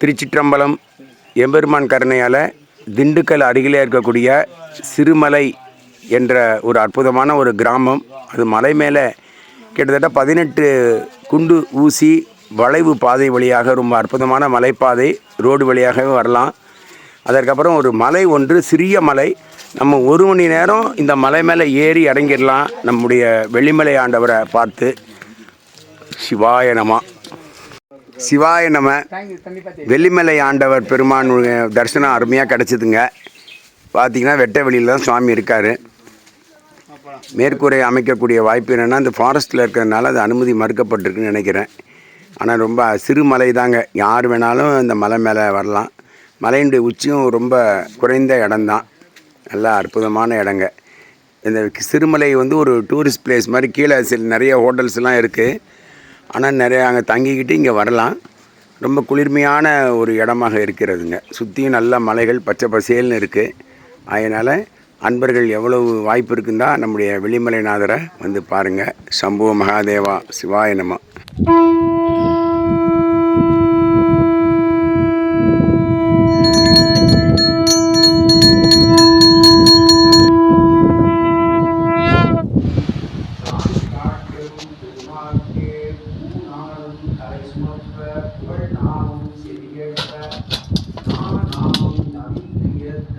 திருச்சிற்றம்பலம் எம்பெருமான் கருணையால் திண்டுக்கல் அருகிலே இருக்கக்கூடிய சிறுமலை என்ற ஒரு அற்புதமான ஒரு கிராமம். அது மலை மேலே கிட்டத்தட்ட பதினெட்டு குண்டு ஊசி வளைவு பாதை வழியாக ரொம்ப அற்புதமான மலைப்பாதை ரோடு வழியாகவே வரலாம். அதற்கப்புறம் ஒரு மலை ஒன்று சிறிய மலை. நம்ம ஒரு மணி நேரம் இந்த மலை மேலே ஏறி இறங்கிடலாம். நம்முடைய வெள்ளிமலை ஆண்டவரை பார்த்து. சிவாயனமாக சிவாய நம. வெள்ளிமலை ஆண்டவர் பெருமான் தரிசனம் அருமையாக கிடச்சிதுங்க. பார்த்தீங்கன்னா வெட்ட வெளியில் தான் சுவாமி இருக்கார். மேற்கூரை அமைக்கக்கூடிய வாய்ப்பு என்னென்னா அந்த ஃபாரஸ்ட்டில் இருக்கிறதுனால அது அனுமதி மறுக்கப்பட்டிருக்குன்னு நினைக்கிறேன். ஆனால் ரொம்ப சிறு மலை தாங்க. யார் வேணாலும் அந்த மலை மேலே வரலாம். மலையினுடைய உச்சியும் ரொம்ப குறைந்த இடம்தான் நல்லா அற்புதமான இடங்க. இந்த சிறுமலை வந்து ஒரு டூரிஸ்ட் பிளேஸ் மாதிரி கீழே சில நிறைய ஹோட்டல்ஸ்லாம் இருக்குது ஆனால் நிறையா அங்கே தங்கிக்கிட்டு இங்கே வரலாம். ரொம்ப குளிர்மையான ஒரு இடமாக இருக்கிறதுங்க. சுற்றியும் நல்ல மலைகள் பச்சை பசேல்னு இருக்குது அதனால் அன்பர்கள் எவ்வளவு வாய்ப்பு இருக்குந்தா நம்முடைய வெளிமலைநாதரை வந்து பாருங்கள் சம்புவ மகாதேவா சிவாய நம. புகழ் நாமம் செவியேற்ற நாமநாமம் நவிந்து ஏற்ற